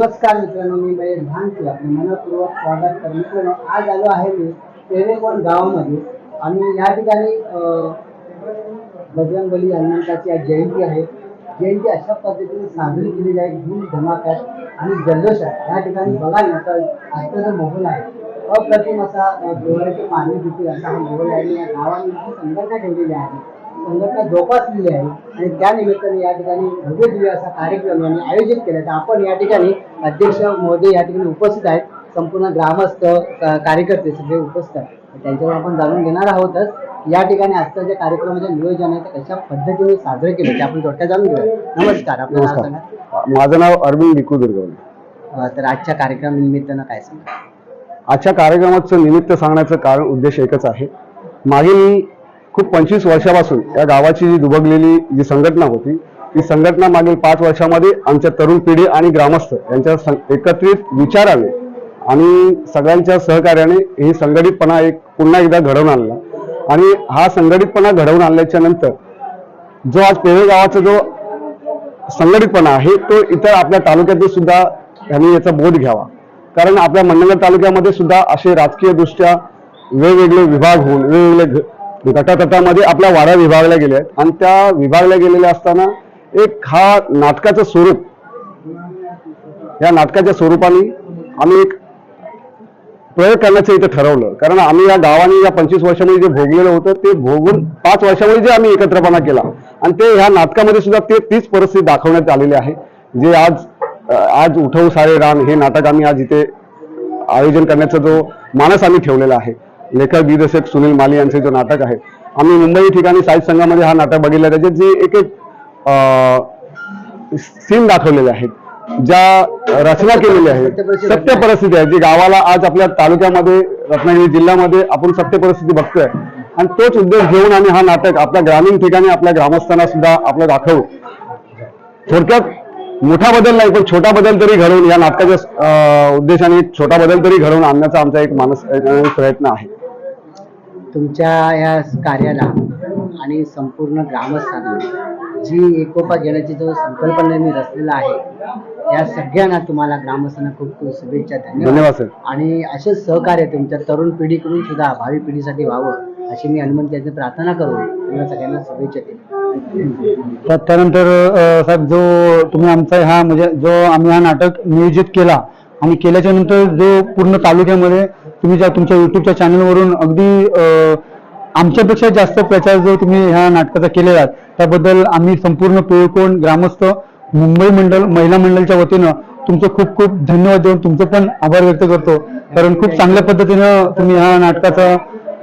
नमस्कार मित्रांनो मी महेश भानसी. आपले मनपूर्वक स्वागत तर मित्रांनो आज आलो आहे मी पेरेकोण गावामध्ये. आणि या ठिकाणी बजरंगबली हनुमंताची आज जयंती आहे. जयंती अशा पद्धतीने साजरी केली जाईल. धूम धमाक्यात आणि जल्लोषात या ठिकाणी बघा ना तर आजचा जो आहे अप्रतिम असा डोळ्याचे पाणी देतील असा हा माहोल आहे. आणि या गावाने जी संघटना ठेवलेली आहे. संघटना जोपासलेली आहे आणि त्या निमित्ताने या ठिकाणी भव्य दिव्य असा कार्यक्रम यांनी आयोजित केला तर आपण या ठिकाणी अध्यक्ष महोदय या ठिकाणी उपस्थित आहेत. संपूर्ण ग्रामस्थ कार्यकर्ते सगळे उपस्थित आहेत. त्यांच्यावर आपण जाणून घेणार आहोतच या ठिकाणी आजचं जे कार्यक्रमाचे नियोजन आहे ते कशा पद्धतीने साजरे केले ते आपण थोडक्यात जाणून घेऊया. नमस्कार. आपलं नाव नमस्कार. सांगा. माझं नाव अरविंद अं, तर आजच्या कार्यक्रमानिमित्तानं काय सांगा? आजच्या कार्यक्रमाचं निमित्त सांगण्याचं कारण उद्देश एकच आहे. मागील खूप पंचवीस वर्षापासून या गावाची जी दुबगलेली जी संघटना होती ती संघटना मागील पाच वर्षामध्ये आमच्या तरुण पिढी आणि ग्रामस्थ यांच्या सं- एकत्रित विचाराने आणि सगळ्यांच्या सहकार्याने ही संघटितपणा एक पुन्हा एकदा घडवून आणला. आणि हा संघटितपणा घडवून आणल्याच्या नंतर जो आज पेवे गावाचा जो संघटितपणा आहे तो इतर आपल्या तालुक्यातील सुद्धा यांनी याचा बोध घ्यावा. कारण आपल्या मंडणगड तालुक्यामध्ये सुद्धा असे राजकीय दृष्ट्या वेगवेगळे विभाग होऊन वेगवेगळे गटातटामध्ये आपल्या वाड्या विभागल्या गेल्या आहेत आणि त्या विभागल्या गेलेल्या असताना एक हा नाटकाचं स्वरूप या नाटकाच्या स्वरूपाने आम्ही एक प्रयोग करण्याचं इथं ठरवलं. कारण आम्ही या गावाने या पंचवीस वर्षामध्ये जे भोगलेलं होतं ते भोगून पाच वर्षामध्ये जे आम्ही एकत्रपणा केला. आणि ते ह्या नाटकामध्ये सुद्धा ते तीच परिस्थिती दाखवण्यात आलेली आहे जे आज आज उठव सारे रान हे नाटक आम्ही आज इथे आयोजन करण्याचा जो मानस आम्ही ठेवलेला आहे. लेखक दिग्दर्शक सुनील माली यांचे जो नाटक आहे. आम्ही मुंबई ठिकाणी साहित्य संघामध्ये हा नाटक बघितलं त्याचे जे एक एक सीन दाखवलेले आहेत. ज्या रचना केलेल्या आहेत सत्य परिस्थिती आहे. जी गावाला आज आपल्या तालुक्यामध्ये रत्नागिरी जिल्ह्यामध्ये आपण सत्य परिस्थिती बघतोय. आणि तोच उद्देश घेऊन आम्ही हा नाटक आपल्या ग्रामीण ठिकाणी आपल्या ग्रामस्थांना सुद्धा आपलं दाखवू. थोडक्यात मोठा बदल नाही पण छोटा बदल तरी घडवून या नाटकाच्या उद्देशाने छोटा बदल तरी घडवून आणण्याचा आमचा एक मानस प्रयत्न आहे. तुमच्या या कार्याला आणि संपूर्ण ग्रामस्थांना जी एकोपा घेण्याची जो संकल्पना मी रचलेला आहे या सगळ्यांना तुम्हाला ग्रामस्थांना खूप खूप शुभेच्छा धन्यवाद. आणि असेच सहकार्य तुमच्या तरुण पिढीकडून सुद्धा भावी पिढीसाठी व्हावं अशी मी हनुमंत यांची प्रार्थना करून तुम्हाला सगळ्यांना शुभेच्छा त्या- त्यानंतर साहेब जो तुम्ही आमचा हा म्हणजे जो आम्ही हा नाटक नियोजित केला आणि केल्याच्यानंतर जो पूर्ण तालुक्यामध्ये तुम्ही ज्या तुमच्या युट्यूबच्या चॅनलवरून अगदी आमच्यापेक्षा जास्त प्रचार जो तुम्ही ह्या नाटकाचा केलेला त्याबद्दल आम्ही संपूर्ण पेळकोण ग्रामस्थ मुंबई मंडळ महिला मंडळच्या वतीनं तुमचं खूप खूप धन्यवाद देऊन तुमचं पण आभार व्यक्त करतो. कारण खूप चांगल्या पद्धतीनं तुम्ही ह्या नाटकाचा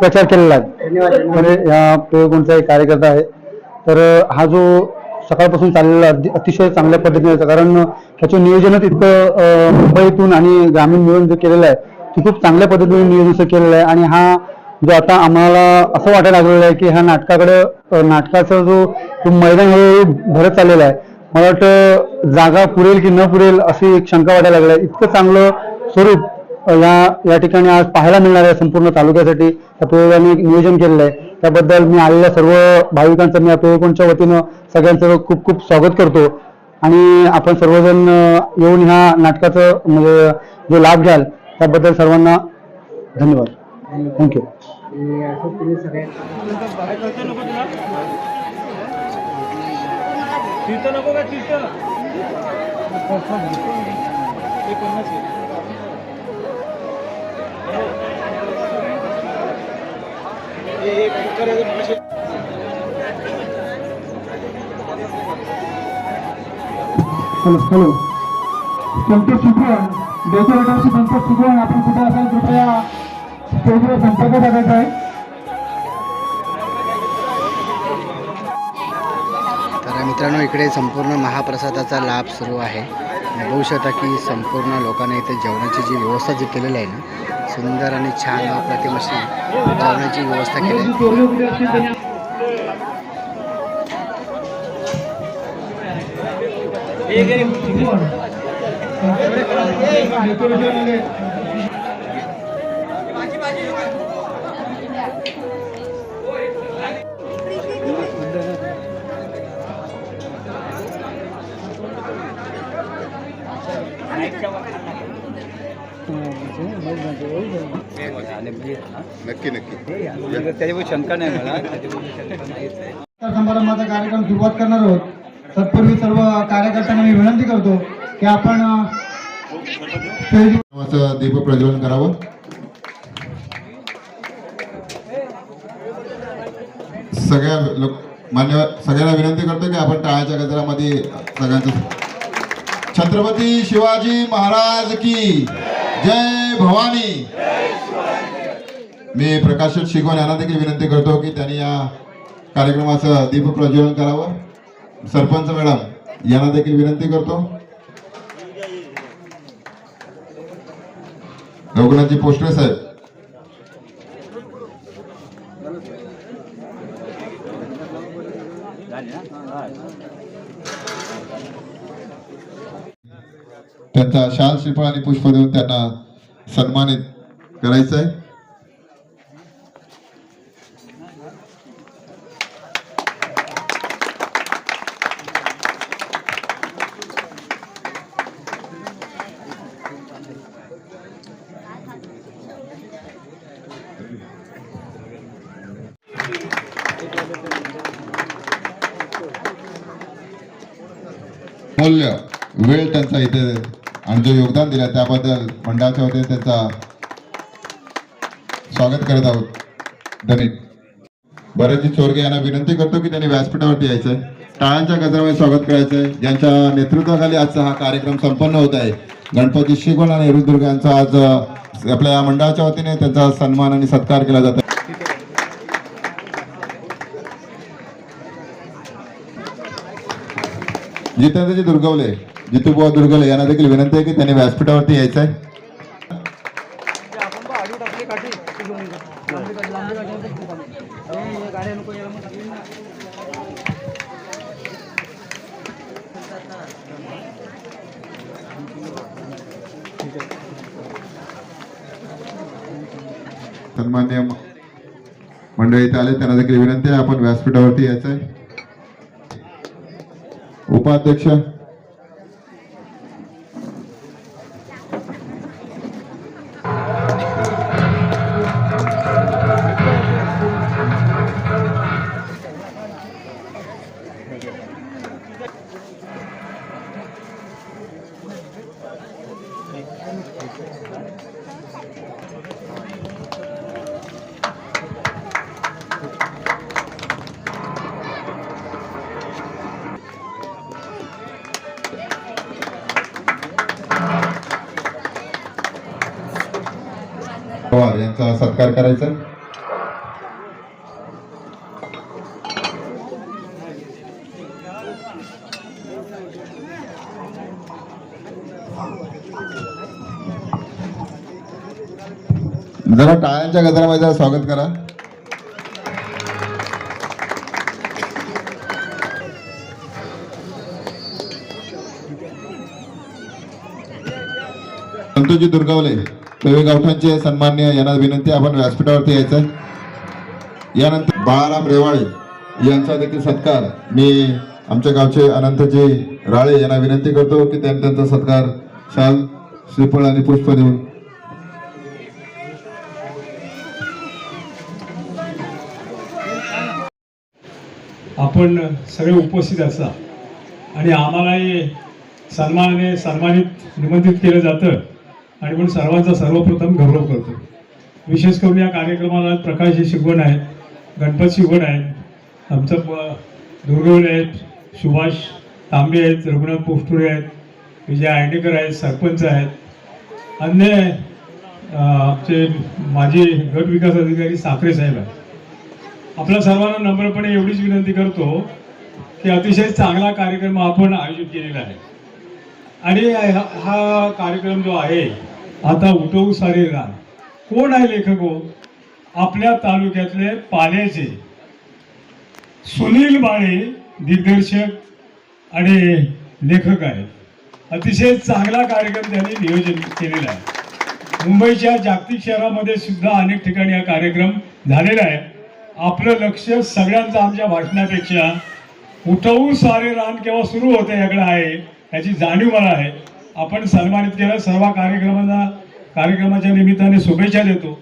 प्रचार केलेला आहे. धन्यवाद. तर या पेयकोणचा एक कार्यकर्ता आहे. तर हा जो सकाळपासून चाललेला अतिशय चांगल्या पद्धतीने कारण ह्याचं नियोजनच इतकं मुंबईतून आणि ग्रामीण मिळून जे केलेलं आहे की खूप चांगल्या पद्धतीने नियोजन केलेलं आहे. आणि हा जो आता आम्हाला असं वाटायला लागलेलं आहे की ह्या नाटकाकडे नाटकाचं नाटकाचा जो मैदान हळूहळू भरत चाललेला आहे. मला वाटतं जागा पुरेल की न पुरेल अशी एक शंका वाटायला लागली आहे. इतकं चांगलं स्वरूप या या ठिकाणी आज पाहायला मिळणार आहे संपूर्ण तालुक्यासाठी. त्या प्रयोगाने नियोजन केलेलं आहे. त्याबद्दल मी आलेल्या सर्व भाविकांचं मी या प्रयोगांच्या वतीनं सगळ्यांचं खूप खूप स्वागत करतो. आणि आपण सर्वजण येऊन ह्या नाटकाचं म्हणजे जो लाभ घ्याल त्याबद्दल सर्वांना धन्यवाद. Thank you hello hello Santosh Sukhwan डेकोरेटरशी Santosh Sukhwan आपण कुठे असाल कृपया स्टेजवर संपर्क साधायचा आहे. तर मित्रांनो इकडे संपूर्ण महाप्रसादाचा लाभ सुरू आहे. बघू शकता की संपूर्ण लोकांना इथे जेवणाची जी व्यवस्था जी केलेली आहे ना सुंदर आणि छान अप्रतिम अशी जेवणाची व्यवस्था केली आहे. नक्की नक्की. त्याच्याबद्दल शंका नाही मला. समारंभाचा कार्यक्रम सुरुवात करणार आहोत. तत्पूर्वी सर्व कार्यकर्त्यांना मी विनंती करतो की आपण दीप प्रज्वलन करावं. सगळ्या लोक मान्यवर सगळ्यांना विनंती करतो की आपण टाळ्याच्या गजरामध्ये सगळ्यांचं छत्रपती शिवाजी महाराज की जय भवानी. मी प्रकाशित शिकवण यांना देखील विनंती करतो की त्यांनी या कार्यक्रमाचं दीप प्रज्वलन करावं. सरपंच मॅडम यांना देखील विनंती करतो. रघुनाथजी पोस्टर साहेब. त्यांचा शाल श्रीफळ आणि पुष्प देऊन त्यांना सन्मानित करायचं आहे मूल्य वेळ त्यांचा इथे आणि जो योगदान दिला त्याबद्दल मंडळाच्या वतीने त्यांचा स्वागत करत आहोत. धनिक भरतजी चोरगे यांना विनंती करतो की त्यांनी व्यासपीठावरती यायचंय. टाळांच्या गजरामध्ये स्वागत करायचंय. ज्यांच्या नेतृत्वाखाली आजचा हा कार्यक्रम संपन्न होत आहे. गणपती शिगोल आणि एरुदुर्ग यांचा आज आपल्या या मंडळाच्या वतीने त्यांचा सन्मान आणि सत्कार केला जात. आहे जितेंद्रजी दुर्गवले जितूबुवा दुर्गवले यांना देखील विनंती आहे की त्यांनी व्यासपीठावरती यायचं आहे सन्मान्य मंडळी इथे आले त्यांना देखील विनंती आहे आपण व्यासपीठावरती यायचं आहे उपाध्यक्ष. पवार यांचा सत्कार करायचा. जरा टाळ्यांच्या गजरामध्ये जरा स्वागत करा. संतोजी दुर्गावले. प्रवीण गावठांचे सन्मान्य यांना विनंती आपण व्यासपीठावरती यायचं आहे. यानंतर बाळाराम रेवाळे यांचा देखील सत्कार. मी आमच्या गावचे अनंतजी राळे यांना विनंती करतो की त्यांनी त्यांचा सत्कार शाल श्रीफळ आणि पुष्प देऊन. आपण सगळे उपस्थित असा. आणि आम्हालाही सन्मानाने सन्मानित निमंत्रित केलं जातं. आणि म्हणून सर्वांचा सर्वप्रथम गौरव करतो. विशेष करून या कार्यक्रमाला प्रकाश शिकवण आहे गणपत शिकवण आहे आमचं प- दुर्गवले आहेत सुभाष तांबे आहेत रघुनाथ पोष्टुरे आहेत विजय आयडेकर आहेत सरपंच आहेत. अन्य आमचे माजी गट विकास अधिकारी साखरे साहेब आहेत. आपल्या सर्वांना नम्रपणे एवढीच विनंती करतो की अतिशय चांगला कार्यक्रम आपण आयोजित केलेला आहे. आणि हा हा कार्यक्रम जो आहे आता उठवू सारे रान कोण आहे लेखक हो? आपल्या तालुक्यातले पाण्याचे सुनील बाळे दिग्दर्शक आणि लेखक आहेत. अतिशय चांगला कार्यक्रम त्यांनी नियोजन केलेला आहे. मुंबईच्या जागतिक शहरामध्ये सुद्धा अनेक ठिकाणी हा कार्यक्रम झालेला आहे. आपलं लक्ष सगळ्यांचं आमच्या भाषणापेक्षा उठवू सारे रान केव्हा सुरू होते याकडे आहे याची जाणीव मला आहे. आपण सन्मानित केलं सर्व कार्यक्रमांना कार्यक्रमाच्या निमित्ताने शुभेच्छा देतो.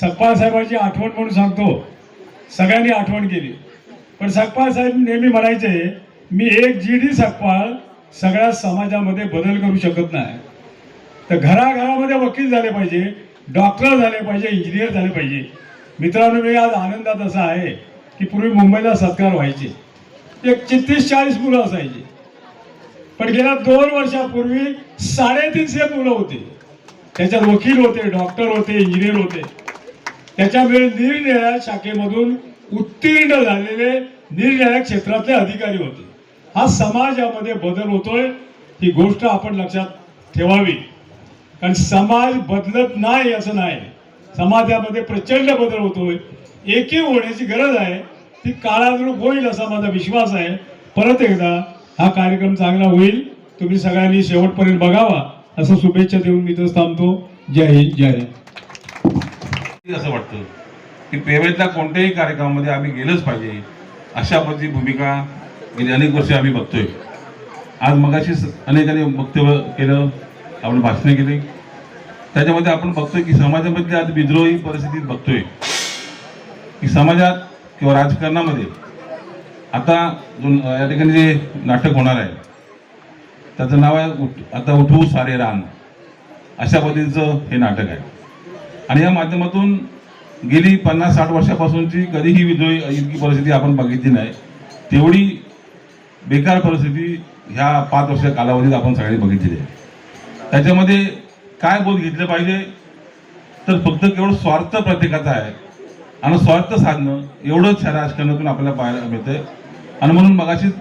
सकपाळ साहेबांची आठवण म्हणून सांगतो. सगळ्यांनी आठवण केली. पण सकपाळ साहेब नेहमी म्हणायचे मी एक जी डी सकपाळ सगळ्या समाजामध्ये बदल करू शकत नाही. तर घराघरामध्ये वकील झाले पाहिजे डॉक्टर झाले पाहिजे इंजिनियर झाले पाहिजे. मित्रांनो मी आज आनंदात असा आहे की पूर्वी मुंबईला सत्कार व्हायचे. एक चित्तीस चाळीस मुलं असायची. पण गेल्या दोन वर्षापूर्वी साडेतीनशे मुलं होती. त्याच्यात वकील होते डॉक्टर होते इंजिनियर होते. त्याच्यामुळे निरनिराळ्या शाखेमधून उत्तीर्ण झालेले निरनिराळ्या क्षेत्रातले अधिकारी होते. हा समाजामध्ये बदल होतोय ही गोष्ट आपण लक्षात ठेवावी. कारण समाज बदलत नाही असं नाही. समाजामध्ये प्रचंड बदल होतोय. एकी होण्याची गरज आहे ती काळानुरूप होईल असा माझा विश्वास आहे. परत एकदा हा कार्यक्रम चांगला होईल. तुम्ही सगळ्यांनी शेवटपर्यंत बघावा. असं शुभेच्छा देऊन मी इथंच थांबतो. जय हिंद जय हिंद. असं वाटतं की पेवेतल्या कोणत्याही कार्यक्रमामध्ये आम्ही गेलंच पाहिजे. अशा पद्धती भूमिका गेली अनेक वर्षे आम्ही बघतोय. आज मगाशी अनेकांनी वक्तव्य केलं आपण भाषण केली. त्याच्यामध्ये आपण बघतोय की समाजामध्ये आज विद्रोही परिस्थितीत बघतोय. की समाजात किंवा राजकारणामध्ये आता या ठिकाणी जे नाटक होणार आहे त्याचं नाव आहे उठ आता उठवू सारे रान. अशा पद्धतीचं हे नाटक आहे. आणि या माध्यमातून गेली पन्नास साठ वर्षापासूनची कधीही विद्रोही इतकी परिस्थिती आपण बघितली नाही. तेवढी बेकार परिस्थिती ह्या पाच वर्ष कालावधीत आपण सगळ्यांनी बघितलेली आहे. त्याच्यामध्ये काय बोध घेतलं पाहिजे? तर फक्त केवळ स्वार्थ प्रत्येकाचा आहे. आणि स्वार्थ साधणं एवढंच ह्या राजकारणातून आपल्याला पाहायला मिळतंय. आणि म्हणून मगाशीच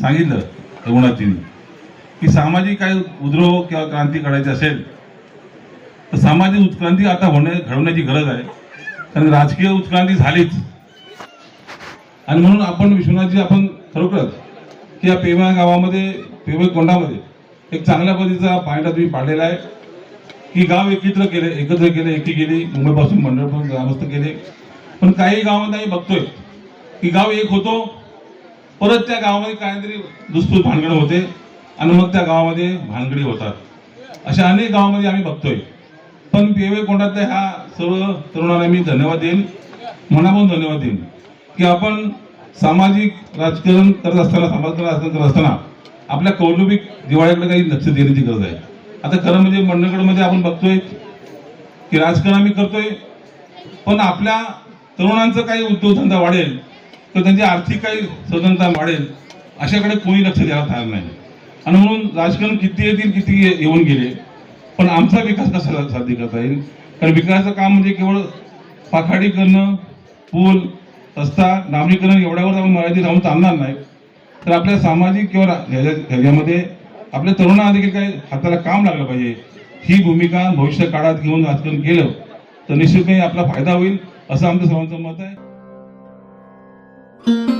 सांगितलं रघुनाथजींनी की सामाजिक काही उद्रोह किंवा क्रांती करायची असेल तर सामाजिक उत्क्रांती आता होणे घडवण्याची गरज आहे. कारण राजकीय उत्क्रांती झालीच. आणि म्हणून आपण विश्वनाथजी आपण खरोखरच की या पेमा गावामध्ये पेमे कोंडामध्ये एक चांगल्या पद्धतीचा पायंडा तुम्ही पाडलेला आहे. की गाव एकत्र केले एकत्र केले एकी गेली मुंबईपासून मंडळपासून ग्रामस्थ केले. पण काही गावामध्ये आम्ही बघतोय की गाव एक होतो परत त्या गावामध्ये काहीतरी दुष्पूत भानगड होते आणि मग त्या गावामध्ये भानगडी होतात. अशा अनेक गावामध्ये आम्ही बघतोय. पण पेवे कोंडातल्या ह्या सर्व तरुणांना मी धन्यवाद देईन. मनापासून धन्यवाद देईन. की आपण सामाजिक राजकारण करत असताना सामाजिक राजकारण करत असताना आपल्या कौटुंबिक दिवाळीकडे काही लक्ष देण्याची गरज आहे. आता खरं म्हणजे मंडळगडमध्ये आपण बघतोय की राजकारण आम्ही करतोय पण आपल्या तरुणांचं काही उद्योगधंदा वाढेल तर त्यांची आर्थिक काही स्वतंत्रता वाढेल अशाकडे कोणी लक्ष द्यायला तयार नाही. आणि म्हणून राजकारण किती येतील किती येऊन गेले पण आमचा विकास कसा साध्य करता येईल? कारण विकासाचं काम म्हणजे केवळ पाखाडी करणं पूल रस्ता नागरीकरण एवढ्यावर आपण मर्यादित राहून चालणार नाही. तर आपल्या सामाजिक किंवा ह्याच्या- ह्याच्यामध्ये आपल्या तरुणांना देखील काही हाताला काम लागलं पाहिजे. ही भूमिका भविष्य काळात घेऊन राजकारण केलं तर निश्चितपणे आपला फायदा होईल असं आमचं सर्वांचं मत आहे. देखील